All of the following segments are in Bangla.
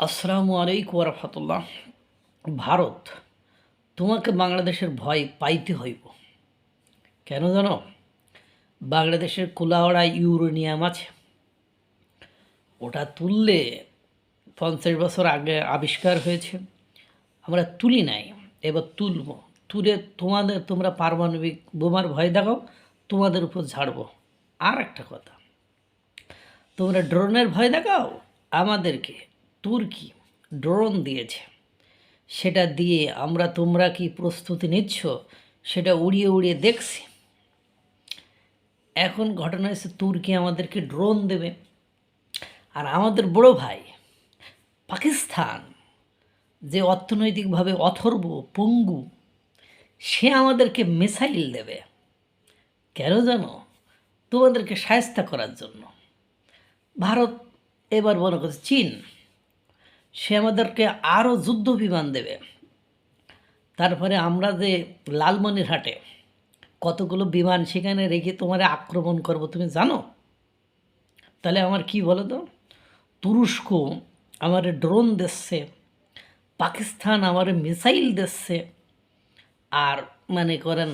আসসালামু আলাইকুম রহমতুল্লাহ। ভারত, তোমাকে বাংলাদেশের ভয় পাইতে হইব। কেন জানো? বাংলাদেশের কুলাওড়া ইউরেনিয়াম আছে। ওটা তুললে পঞ্চাশ বছর আগে আবিষ্কার হয়েছে। আমরা তুলি নাই, এবার তুলব। তুলে তোমাদের, তোমরা পারমাণবিক বোমার ভয় দেখাও, তোমাদের উপর ঝাড়বো। আর একটা কথা, তোমরা ড্রোনের ভয় দেখাও আমাদেরকে। তুর্কি ড্রোন দিয়েছে। সেটা দিয়ে আমরা তোমরা কি প্রস্তুতি নিচ্ছ? সেটা উড়িয়ে উড়িয়ে দেখছি। এখন ঘটনা হচ্ছে তুর্কি আমাদেরকে ড্রোন দেবে। আর আমাদের বড় ভাই পাকিস্তান যে অর্থনৈতিকভাবে অথর্ব, পঙ্গু, সে আমাদেরকে মিসাইল দেবে। কেন জানো? তোমাদেরকে সায়স্তা করার জন্য। ভারত এবার মনে করছে চীন। সে আমাদেরকে আরও যুদ্ধ বিমান দেবে। তারপরে আমরা যে লালমনিরহাটে কতগুলো বিমান সেখানে রেখে তোমার আক্রমণ করব, তুমি জানো? তাহলে আমার কি বলো তো তুরস্ক আমার ড্রোন দিচ্ছে, পাকিস্তান আমার মিসাইল দিচ্ছে, আর মানে করেন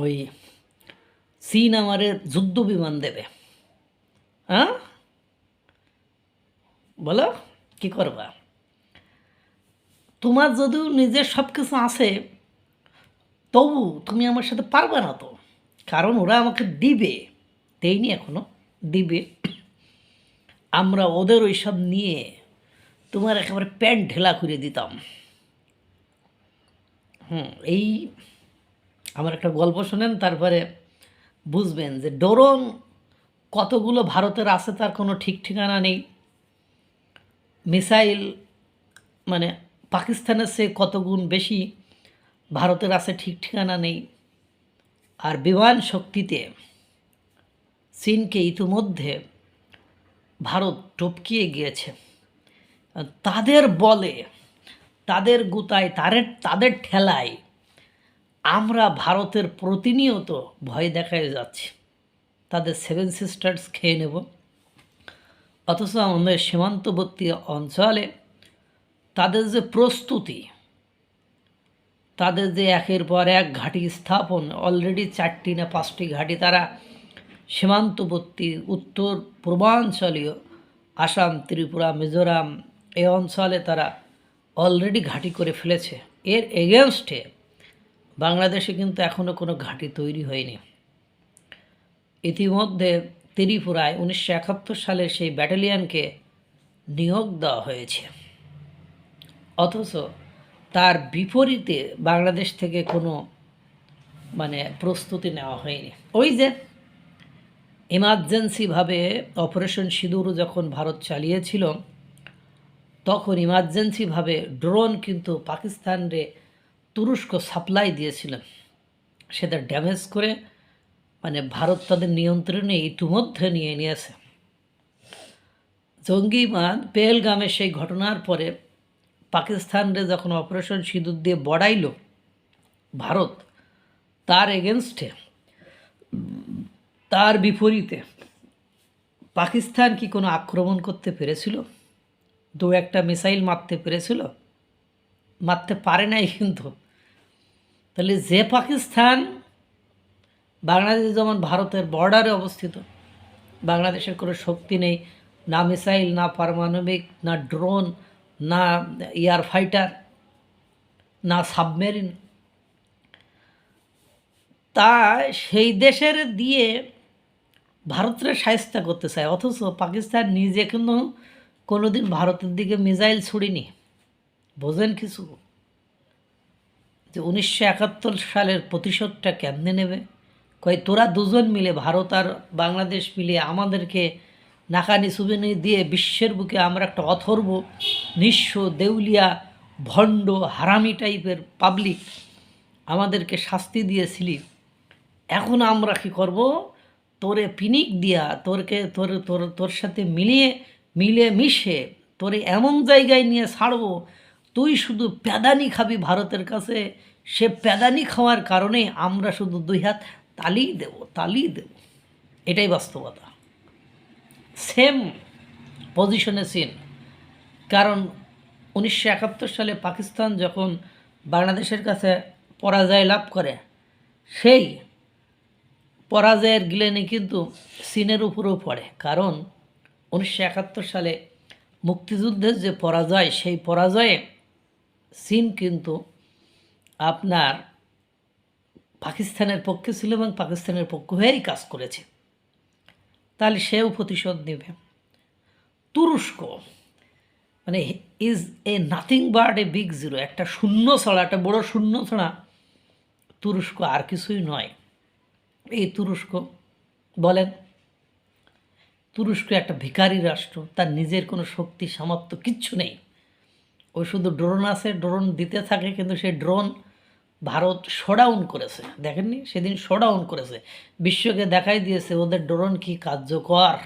ওই চীন আমারে যুদ্ধ বিমান দেবে। হ্যাঁ? বলো? কি করবা? তোমার যদিও নিজের সব কিছু আছে, তবু তুমি আমার সাথে পারবে না তো। কারণ ওরা আমাকে দিবে, দেয়নি এখনও, দিবে। আমরা ওদের ওইসব নিয়ে তোমার একেবারে প্যান্ট ঢেলা করে দিতাম। হুম, এই আমার একটা গল্প শোনেন, তারপরে বুঝবেন যে ড্রোন কতগুলো ভারতের আছে তার কোনো ঠিক ঠিকানা নেই। মিসাইল মানে পাকিস্তানের সে কত গুণ বেশি, ভারতের আছে ঠিক ঠিকানা নেই। আর বিমান শক্তিতে চীনকে ইতিমধ্যে ভারত টপকিয়ে গিয়েছে। তাদের বলে, তাদের গুতায়, তাদের তাদের ঠেলায় আমরা ভারতের প্রতিনিয়ত ভয় দেখায় যাচ্ছি। তাদের সেভেন সিস্টার্স খেয়ে নেব। অথচ আমাদের সীমান্তবর্তী অঞ্চলে তাদের যে প্রস্তুতি, তাদের যে একের পর এক ঘাঁটি স্থাপন অলরেডি চারটি না পাঁচটি ঘাঁটি তারা সীমান্তবর্তী উত্তর পূর্বাঞ্চলীয় আসাম, ত্রিপুরা, মিজোরাম এ অঞ্চলে তারা অলরেডি ঘাঁটি করে ফেলেছে। এর এগেনস্টে বাংলাদেশে কিন্তু এখনও কোনো ঘাঁটি তৈরি হয়নি। ইতিমধ্যে ত্রিপুরায় উনিশশো একাত্তর সালের সেই ব্যাটালিয়ানকে নিয়োগ দেওয়া হয়েছে। অথচ তার বিপরীতে বাংলাদেশ থেকে কোনো মানে প্রস্তুতি নেওয়া হয়নি। ওই যে ইমার্জেন্সিভাবে অপারেশন সিঁদুর যখন ভারত চালিয়েছিল, তখন ইমার্জেন্সিভাবে ড্রোন কিন্তু পাকিস্তানরে তুরস্ক সাপ্লাই দিয়েছিলেন সেটা ড্যামেজ করে মানে ভারত তাদের নিয়ন্ত্রণে ইতিমধ্যে নিয়ে নিয়েছে। জঙ্গিবাদ, পেহেলগামে সেই ঘটনার পরে পাকিস্তানরে যখন অপারেশন সিঁদুর দিয়ে বড়াইল ভারত, তার এগেনস্টে, তার বিপরীতে পাকিস্তান কি কোনো আক্রমণ করতে পেরেছিল? দু একটা মিসাইল মারতে পেরেছিল? মারতে পারে নাই কিন্তু। তাহলে যে পাকিস্তান বাংলাদেশ যেমন ভারতের বর্ডারে অবস্থিত, বাংলাদেশের কোনো শক্তি নেই, না মিসাইল, না পারমাণবিক, না ড্রোন, না এয়ার ফাইটার, না সাবমেরিন। তা সেই দেশের দিয়ে ভারতের সায়স্তা করতে চায়, অথচ পাকিস্তান নিজে কিন্তু কোনোদিন ভারতের দিকে মিসাইল ছুড়িনি। বোঝেন কিছু? যে উনিশশো একাত্তর সালের প্রতিশোধটা কেমনে নেবে? কয় তোরা দুজন মিলে ভারত আর বাংলাদেশ মিলে আমাদেরকে নাকানি সুবিনি দিয়ে বিশ্বের বুকে আমরা একটা অথর্ব, নিঃস্ব, দেউলিয়া, ভণ্ড, হারামি টাইপের পাবলিক আমাদেরকে শাস্তি দিয়েছিলি। এখন আমরা কি করব? তোরে পিনিক দিয়া, তোরকে, তোর তোর তোর সাথে মিলিয়ে মিলে মিশে তোরে এমন জায়গায় নিয়ে ছাড়বো, তুই শুধু প্যাদানি খাবি ভারতের কাছে, সে প্যাদানি খাওয়ার কারণে আমরা শুধু দুই হাত তালি দেব তালি দেব। এটাই বাস্তবতা। সেম পজিশনে সিন কারণ উনিশশো একাত্তর সালে পাকিস্তান যখন বাংলাদেশের কাছে পরাজয় লাভ করে, সেই পরাজয়ের গ্লেনে কিন্তু চীনের উপরেও পড়ে। কারণ উনিশশো একাত্তর সালে মুক্তিযুদ্ধের যে পরাজয়, সেই পরাজয়ে চীন কিন্তু আপনার পাকিস্তানের পক্ষে ছিল এবং পাকিস্তানের পক্ষ হয়েই কাজ করেছে। তাহলে সেও প্রতিশোধ নেবে। তুরস্ক মানে is a nothing but a big zero একটা শূন্য ছাড়া, একটা বড় শূন্য ছাড়া তুরস্ক আর কিছুই নয়। এই তুরস্ক বলেন, তুরস্ক একটা ভিখারি রাষ্ট্র, তার নিজের কোনো শক্তি, সামর্থ্য কিচ্ছু নেই। ও শুধু ড্রোন আছে ড্রোন দিতে থাকে, কিন্তু সেই ড্রোন ভারত শোডাউন করেছে। দেখেননি? সেদিন শোডাউন করেছে। বিশ্বকে দেখাই দিয়েছে ওদের ড্রোন কি কার্যকর।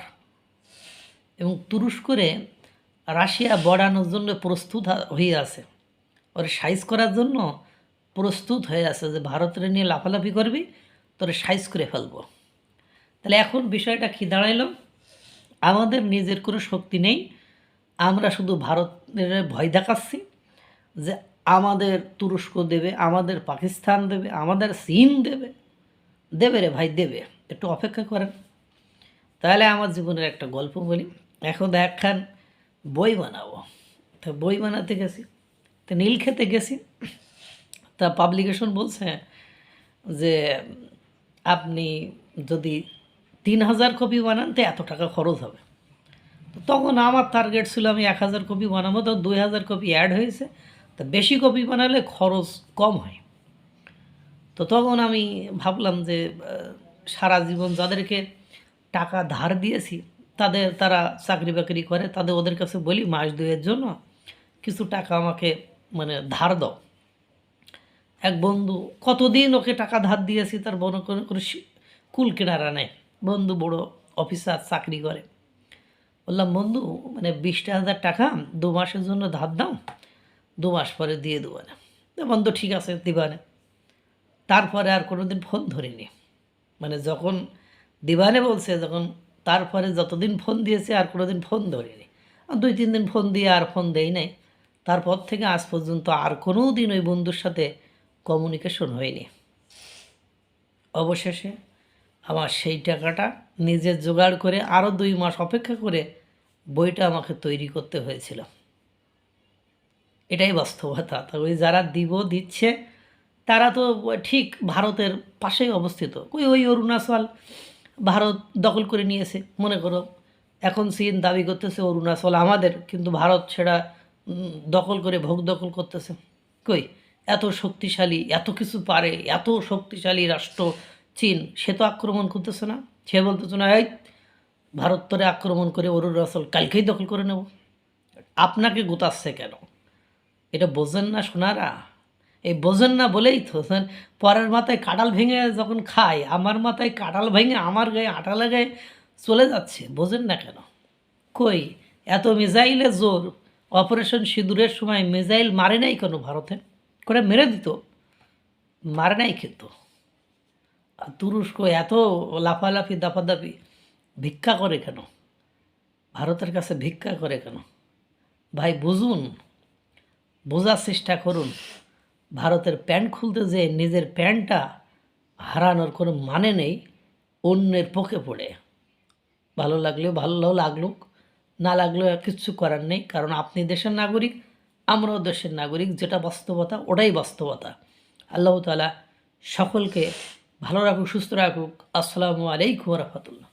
এবং তুরস্করে রাশিয়া বড়ানোর জন্য প্রস্তুত হয়ে আছে। ওর সাইজ করার জন্য প্রস্তুত হয়ে আছে যে ভারতের নিয়ে লাফালাফি করবি, তোরে সাইজ করে ফেলব। তাহলে এখন বিষয়টা কি দাঁড়াইলো? আমাদের নিজের কোনো শক্তি নেই। আমরা শুধু ভারতের ভয় দেখাচ্ছি যে আমাদের তুরস্ক দেবে, আমাদের পাকিস্তান দেবে, আমাদের চীন দেবে। দেবে রে ভাই, দেবে। একটু অপেক্ষা করেন। তাহলে আমার জীবনের একটা গল্প বলি। এখন একখান বই বানাবো। তো বই বানাতে গেছি, তো নীল খেতে গেছি। তা পাবলিকেশন বলছে যে, আপনি যদি তিন হাজার কপি বানান, তো এত টাকা খরচ হবে। তখন আমার টার্গেট ছিল আমি এক হাজার কপি বানাবো, তো দুই হাজার কপি অ্যাড হয়েছে। তা বেশি কপি বানালে খরচ কম হয়। তো তখন আমি ভাবলাম যে সারা জীবন যাদেরকে টাকা ধার দিয়েছি, তাদের, তারা চাকরি বাকরি করে, তাদের, ওদের কাছে বলি, মাস দুয়ের জন্য কিছু টাকা আমাকে মানে ধার দাও। এক বন্ধু, কতদিন ওকে টাকা ধার দিয়েছি? তার বড় কোনো কোনো কুল কেনারা নেই বন্ধু বড় অফিসার, চাকরি করে। বললাম, বন্ধু মানে বিশটা হাজার টাকা দু মাসের জন্য ধার দাও দু মাস পরে দিয়ে দেবো না। তো ঠিক আছে দিবানে তারপরে আর কোনো দিন ফোন ধরিনি। মানে যখন দিবানে বলছে, যখন তারপরে যতদিন ফোন দিয়েছে, আর কোনো দিন ফোন ধরিনি। আর দুই তিন দিন ফোন দিয়ে আর ফোন দেই নাই। তারপর থেকে আজ পর্যন্ত আর কোনো দিন ওই বন্ধুর সাথে কমিউনিকেশন হয়নি। অবশেষে আমার সেই টাকাটা নিজে জোগাড় করে আরও দুই মাস অপেক্ষা করে বইটা আমাকে তৈরি করতে হয়েছিল। এটাই বাস্তবতা। তো ওই যারা দিব, দিচ্ছে, তারা তো ঠিক ভারতের পাশেই অবস্থিত। ওই ওই অরুণাচল ভারত দখল করে নিয়েছে, মনে করো। এখন চীন দাবি করতেছে অরুণাচল আমাদের, কিন্তু ভারত সেটা দখল করে, ভোগ দখল করতেছে। কই, এত শক্তিশালী, এত কিছু পারে, এত শক্তিশালী রাষ্ট্র চীন, সে তো আক্রমণ করতেছে না। সে বলতেছে না, এই, ভারত তোরে আক্রমণ করে অরুণাচল কালকেই দখল করে নেব। আপনাকে গোতাচ্ছে কেন? এটা বোঝেন না সোনারা? এই বোঝেন না বলেই তো পরের মাথায় কাঁঠাল ভেঙে যখন খায়, আমার মাথায় কাঁঠাল ভেঙে আমার গায়ে আটা লাগায় চলে যাচ্ছে, বোঝেন না কেন? কই, এত মিজাইলে জোর, অপারেশন সিঁদুরের সময় মিজাইল মারে নাই কেন ভারতে? করে মেরে দিত, মারে নাই কিন্তু। তুরস্ক এত লাফালাফি, দাফাদাফি, ভিক্ষা করে কেন? ভারতের কাছে ভিক্ষা করে কেন? ভাই, বুঝুন বোঝার চেষ্টা করুন। ভারতের প্যান্ট খুলতে যে নিজের প্যান্টটা হারানোর কোনো মানে নেই, অন্যের পকে পড়ে। ভালো লাগলেও ভালো লাগলুক না লাগলেও কিচ্ছু করার নেই, কারণ আপনি দেশের নাগরিক, আমরাও দেশের নাগরিক, যেটা বাস্তবতা ওটাই বাস্তবতা। আল্লাহ তালা সকলকে ভালো রাখুক, সুস্থ রাখুক। আসসালামু আলাইকুম রহমতুল্লাহ।